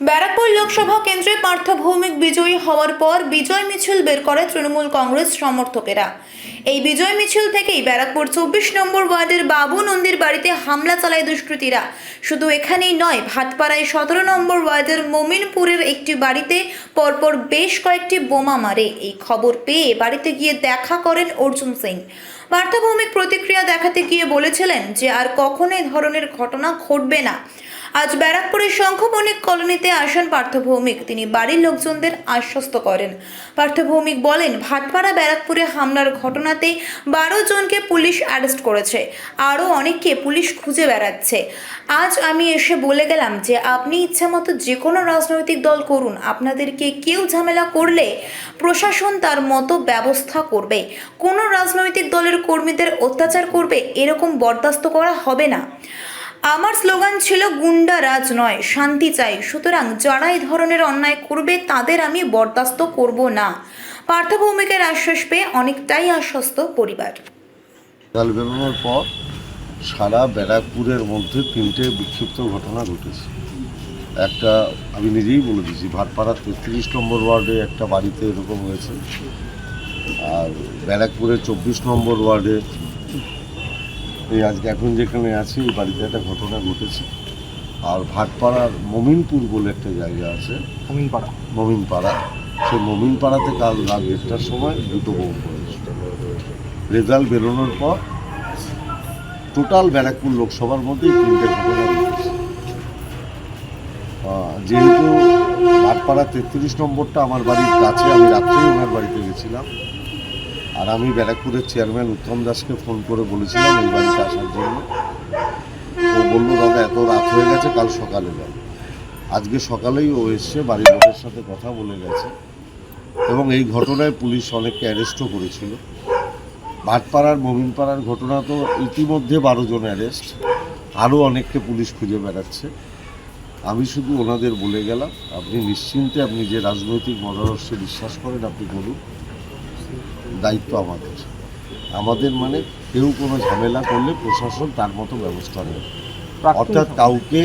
ব্যারাকপুর লোকসভা কেন্দ্রে পার্থ ভৌমিক বিজয়ী হওয়ার পর বিজয় মিছিল বের করে তৃণমূল কংগ্রেস সমর্থকেরা। এই বিজয় মিছিল থেকেই ব্যারাকপুর চব্বিশ নম্বর ওয়ার্ডের বাবু নন্দীর বাড়িতে হামলা চালায় দুষ্কৃতীরা। শুধু এখানেই নয়, ভাটপাড়ায় সতেরো নম্বর ওয়ার্ডের মমিনপুরের একটি বাড়িতে পরপর বেশ কয়েকটি বোমা মারে। এই খবর পেয়ে বাড়িতে গিয়ে দেখা করেন অর্জুন সিং। পার্থ ভৌমিক প্রতিক্রিয়া দেখাতে গিয়ে বলেছিলেন যে, আর কখনো এই ধরনের ঘটনা ঘটবে না। আজ ব্যারাকপুরের শঙ্খবণিক কলোনিতে আসেন পার্থভৌমিক। তিনি বাড়ির লোকজনদের আশ্বস্ত করেন। পার্থভৌমিক বলেন, ভাটপাড়া ব্যারাকপুরে হামলার ঘটনাতে বারো জনকে পুলিশ অ্যারেস্ট করেছে। আরও অনেককে পুলিশ খুঁজে বেড়াচ্ছে। আজ আমি এসে বলে গেলাম যে, আপনি ইচ্ছামতো যে কোনো রাজনৈতিক দল করুন। আপনাদেরকে কেউ ঝামেলা করলে প্রশাসন তার মতো ব্যবস্থা করবে। কোনো রাজনৈতিক দলের কর্মীদের অত্যাচার করবে, এরকম বরদাস্ত করা হবে না। আমার স্লোগান ছিল গুন্ডা রাজ নয়, শান্তি চাই। সুতরাং যারা এই ধরনের অন্যায় করবে, তাদের আমি বরদাস্ত করব না। পার্থভৌমিকের আশ্বাস পেয়ে অনেকটাই আশ্বস্ত পরিবার। বেরোনোর পর সারা ব্যারাকপুরের মধ্যে তিনটে বিক্ষিপ্ত ঘটনা ঘটেছে। একটা আমি নিজেই বলে দিয়েছি, ভাটপাড়ার তেত্রিশ নম্বর ওয়ার্ডে একটা বাড়িতে এরকম হয়েছে। আর ব্যারাকপুরের চব্বিশ নম্বর ওয়ার্ডে এই আজকে এখন যেখানে আছি এই বাড়িতে একটা ঘটনা ঘটেছে। আর ভাটপাড়ার মমিনপুর বলে একটা জায়গা আছে। অমিনপাড়া মমিনপাড়া। সেই মমিনপাড়াতে কাল রাত দেড়টার সময় দুটো বোম পড়েছে। রেজাল্ট বেরোনোর পর টোটাল ব্যারাকপুর লোকসভার মধ্যে তিনটে ঘটনা ঘটেছে। যেহেতু ভাটপাড়া তেত্রিশ নম্বরটা আমার বাড়ির কাছে আমি রাত্রেই ওনার বাড়িতে গেছিলাম। আর আমি ব্যারাকপুরের চেয়ারম্যান উত্তম দাসকে ফোন করে বলেছিলাম এই বাড়িতে আসার জন্য। ও বলল, দাদা, এত রাত হয়ে গেছে, কাল সকালে যাও। আজকে সকালেই ও এসছে বাড়ির লোকের সাথে কথা বলে গেছে এবং এই ঘটনায় পুলিশ অনেককে অ্যারেস্টও করেছিল। ভাটপাড়ার মমিনপাড়ার ঘটনা তো ইতিমধ্যে বারো জন অ্যারেস্ট, আরও অনেককে পুলিশ খুঁজে বেড়াচ্ছে। আমি শুধু ওনাদের বলে গেলাম, আপনি নিশ্চিন্তে আপনি যে রাজনৈতিক মতাদর্শে বিশ্বাস করেন, আপনি করুন দায়িত্ব আমাদের। আমাদের মানে কেউ কোনো ঝামেলা করলে প্রশাসন তার মতো ব্যবস্থা নেবে। অর্থাৎ কাউকে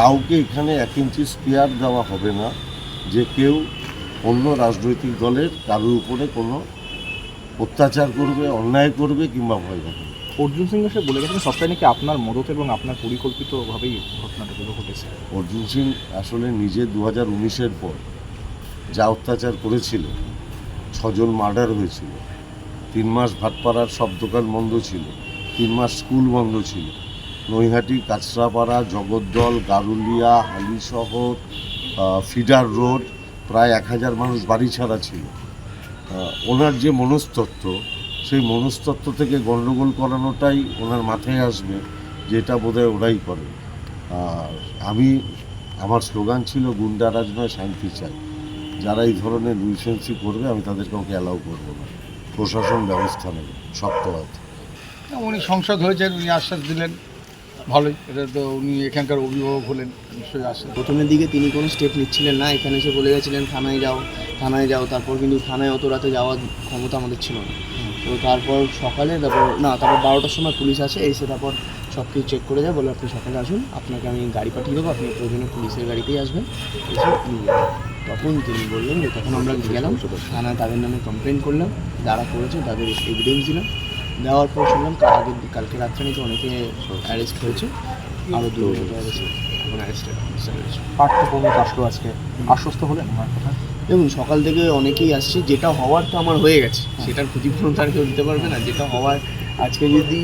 কাউকে এখানে এক ইঞ্চি স্পেয়ার দেওয়া হবে না যে কেউ অন্য রাজনৈতিক দলের কারোর উপরে কোনো অত্যাচার করবে অন্যায় করবে কিংবা ভয় দেখাবে অর্জুন সিং এসে বলে গেছেন সবটাই নাকি আপনার মদত এবং আপনার পরিকল্পিতভাবেই ঘটনাটাগুলো ঘটেছে। অর্জুন সিং আসলে নিজে দু হাজার উনিশের পর যা অত্যাচার করেছিল ছজন মার্ডার হয়েছিল। তিন মাস ভাটপাড়ার সব দোকান বন্ধ ছিল। তিন মাস স্কুল বন্ধ ছিল। নৈহাটি কাছড়াপাড়া জগদ্দল, গারুলিয়া, হালিশহর ফিডার রোড প্রায় এক হাজার মানুষ বাড়ি ছাড়া ছিল। ওনার যে মনস্তত্ত্ব, সেই মনস্তত্ত্ব থেকে গণ্ডগোল করানোটাই ওনার মাথায় আসবে, যেটা বোধহয় ওরাই করে। আমি, আমার স্লোগান ছিল গুন্ডারাজ নয়, শান্তি চাই। যারা এই ধরনের নিউসেন্সি করবে আমি তাদের কাউকে অ্যালাউ করব না। প্রশাসন ব্যবস্থা নেবে সপ্তাহে উনি সংসদ হয়েছেন উনি আশ্বাস দিলেন ভালোই। এটা তো উনি এখানকার অভিভাবক হলেন নিশ্চয়ই আশ্বাস প্রথমের দিকে তিনি কোনো স্টেপ নিচ্ছিলেন না এখানে এসে বলে গেছিলেন থানায় যাও থানায় যাও। তারপর কিন্তু থানায় অত রাতে যাওয়ার ক্ষমতা আমাদের ছিল না। তো তারপর সকালে তারপর না তারপর বারোটার সময় পুলিশ আসে এসে তারপর সব কিছু চেক করে যায় বলে আপনি সকালে আসুন আপনাকে আমি গাড়ি পাঠিয়ে দেবো আপনি প্রয়োজনে পুলিশের গাড়িতেই আসবেন। এসে নিয়ে যাবেন তখন তিনি বললেন যে তখন আমরা গেলাম থানায় তাদের নামে কমপ্লেন করলাম যারা করেছে তাদের এভিডেন্স দিলাম। দেওয়ার পর শুনলাম তার আগের কালকে রাত্রে নাকি অনেকে অ্যারেস্ট হয়েছে আরও দু অ্যারেস্ট এখন অ্যারেস্টেড হয়েছে আসলো আজকে। আশ্বস্ত হলেন আমার কথা? দেখুন সকাল থেকে অনেকেই আসছে যেটা হওয়ার তো আমার হয়ে গেছে। সেটার ক্ষতিপূরণ তার কেউ দিতে পারবে না। যেটা হওয়ার আজকে যদি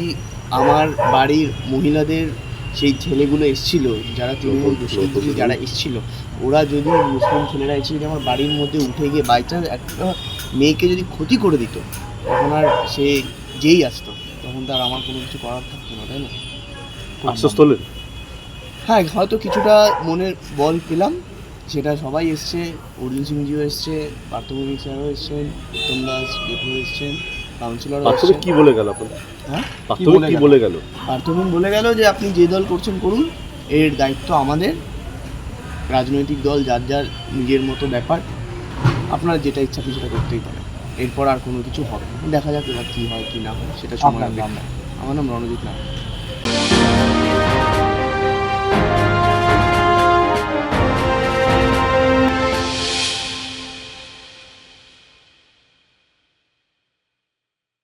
আমার বাড়ির মহিলাদের সেই ছেলেগুলো এসছিল যারা তৃণমূল দুষ্কৃতী যারা এসছিল ওরা যদি মুসলিম ছেলেরা এসে যদি আমার বাড়ির মধ্যে উঠে গিয়ে বাই চান্স একটা মেয়েকে যদি ক্ষতি করে দিত তখন আর সে যেই আসতো তখন তার আমার কোনো কিছু করার থাকতো না তাই না? আশ্বস্ত হলেন হ্যাঁ হয়তো কিছুটা মনের বল পেলাম সেটা সবাই এসছে অর্জুন সিংজিও এসছে পার্থভূমিক স্যারও এসছেন উত্তম দাস এসছেন। কাউন্সিলরও বাস্তবে কি বলে গেল আপনার? হ্যাঁ? কি বলে গেল? পার্থভূম বলে গেল যে আপনি যে দল করছেন করুন এর দায়িত্ব আমাদের। রাজনৈতিক দল যার যার নিজের মতো ব্যাপার আপনারা যেটা ইচ্ছা আপনি সেটা করতেই পারেন। এরপর আর কোনো কিছু হবে না। দেখা যাক এবার কী হয় কি না হয় সেটা সময় আমার নাম রণজিৎ নাথ